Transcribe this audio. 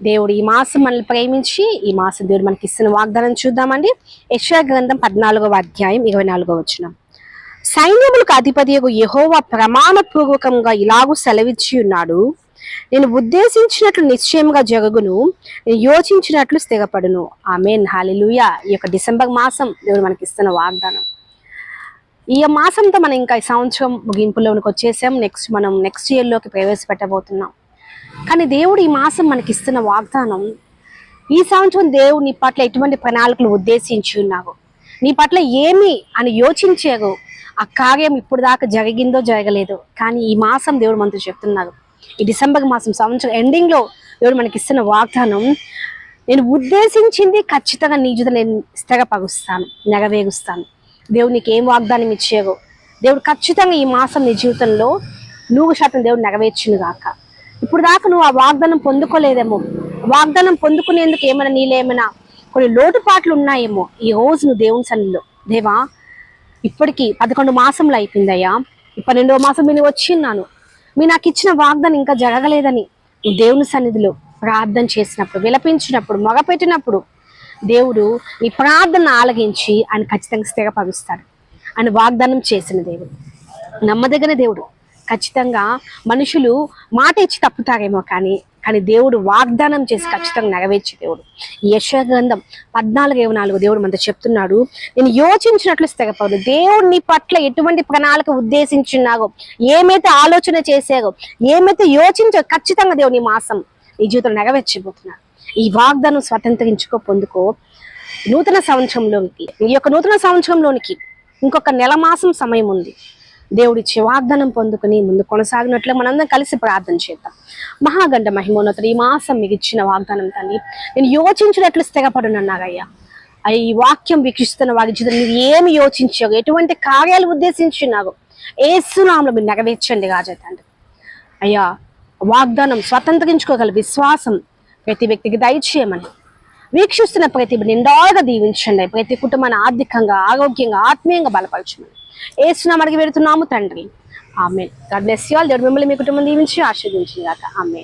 దేవుడు ఈ మాసం మనల్ని ప్రేమించి ఈ మాసం దేవుడు మనకి ఇస్తున్న వాగ్దానం చూద్దామండి. యశ్వ గ్రంథం పద్నాలుగవ అధ్యాయం ఇరవై నాలుగవ వచ్చిన సైన్యములకు అధిపతియగు యెహోవా ప్రమాణపూర్వకంగా ఇలాగూ సెలవిచ్చి ఉన్నాడు. నేను ఉద్దేశించినట్లు నిశ్చయంగా జరుగును నేను యోచించినట్లు స్థిరపడును. ఆమెన్. హాలిలుయ ఈ యొక్క డిసెంబర్ మాసం దేవుడు మనకి ఇస్తున్న వాగ్దానం. ఈ మాసంతో మనం ఇంకా ఈ సంవత్సరం ముగింపులోనికి వచ్చేసాం. నెక్స్ట్ మనం నెక్స్ట్ ఇయర్లోకి ప్రవేశపెట్టబోతున్నాం. కానీ దేవుడు ఈ మాసం మనకిస్తున్న వాగ్దానం ఈ సంవత్సరం దేవుడు నీ పట్ల ఎటువంటి ప్రణాళికలు ఉద్దేశించి ఉన్నావు? నీ పట్ల ఏమి అని యోచించావు? ఆ కార్యం ఇప్పుడు దాకా జరిగిందో జరగలేదు? కానీ ఈ మాసం దేవుడు మనతో చెప్తున్నాడు. ఈ డిసెంబర్ మాసం సంవత్సరం ఎండింగ్లో దేవుడు మనకి ఇస్తున్న వాగ్దానం నేను ఉద్దేశించింది ఖచ్చితంగా నీ నేను స్థిరపరుస్తాను నెరవేరుస్తాను. దేవుడు నీకు ఏం వాగ్దానం ఇచ్చారో దేవుడు ఖచ్చితంగా ఈ మాసం నీ జీవితంలో నూరు శాతం దేవుడు నెరవేర్చును గాక ఇప్పుడు దాకా నువ్వు ఆ వాగ్దానం పొందుకోలేదేమో. వాగ్దానం పొందుకునేందుకు ఏమైనా నీలేమైనా కొన్ని లోటుపాట్లు ఉన్నాయేమో ఈ రోజు నువ్వు దేవుని సన్నిధిలో. దేవా ఇప్పటికీ పదకొండు మాసంలో అయిపోయిందయ్యా పన్నెండో మాసం నేను వచ్చిన్నాను మీ నాకు ఇచ్చిన వాగ్దానం ఇంకా జరగలేదని నువ్వు దేవుని సన్నిధిలో ప్రార్థన చేసినప్పుడు విలపించినప్పుడు మొగపెట్టినప్పుడు దేవుడు నీ ప్రార్థన ఆలగించి ఆయన ఖచ్చితంగా స్థిరపరుస్తాడు. ఆయన వాగ్దానం చేసిన దేవుడు. నమ్మదగిన దేవుడు. ఖచ్చితంగా మనుషులు మాట ఇచ్చి తప్పుతారేమో కానీ కానీ దేవుడు వాగ్దానం చేసి ఖచ్చితంగా నెరవేర్చి దేవుడు. యశగ్రంథం గ్రంథం పద్నాలుగు ఇరవై నాలుగు దేవుడు మనతో చెప్తున్నాడు నేను యోచించినట్లు స్థిరపడు దేవుడు నీ పట్ల ఎటువంటి ప్రణాళిక ఉద్దేశించున్నాగో ఏమైతే ఆలోచన చేశారో ఏమైతే యోచించో ఖచ్చితంగా దేవుడు నీ మాసం నీ జీవితంలో నెరవేర్చిపోతున్నాడు ఈ వాగ్దానం స్వతంత్రించుకో పొందుకో. నూతన సంవత్సరంలోనికి ఈ యొక్క నూతన సంవత్సరంలోనికి ఇంకొక నెల మాసం సమయం ఉంది. దేవుడిచ్చే వాగ్దానం పొందుకుని ముందు కొనసాగినట్లు మనందరం కలిసి ప్రార్థన చేద్దాం. మహాగండ మహిమోన్నతుడు ఈ మాసం మీకు ఇచ్చిన వాగ్దానం తల్లి నేను యోచించినట్లు స్థిరపడునన్నాగయ్యా. అయ్యి ఈ వాక్యం వీక్షిస్తున్న వారి జీవితం మీరు ఏమి యోచించావు? ఎటువంటి కార్యాలు ఉద్దేశించున్నావు? ఏసునామలు మీరు నెరవేర్చండి రాజా తండ్రి అయ్యా వాగ్దానం స్వతంత్రించుకోగల విశ్వాసం ప్రతి వ్యక్తికి దయచేయమని వీక్షిస్తున్న ప్రతి నిండాగా దీవించండి. ప్రతి కుటుంబాన్ని ఆర్థికంగా ఆరోగ్యంగా ఆత్మీయంగా బలపరచమని. ఏసునాం అడిగి పెడుతున్నాము తండ్రి. ఆమె గాడ్ బ్లెస్ యూ ఆల్. దేవుడు మిమ్మల్ని మీ కుటుంబం దీవించి ఆశీర్వించింది కాక ఆమె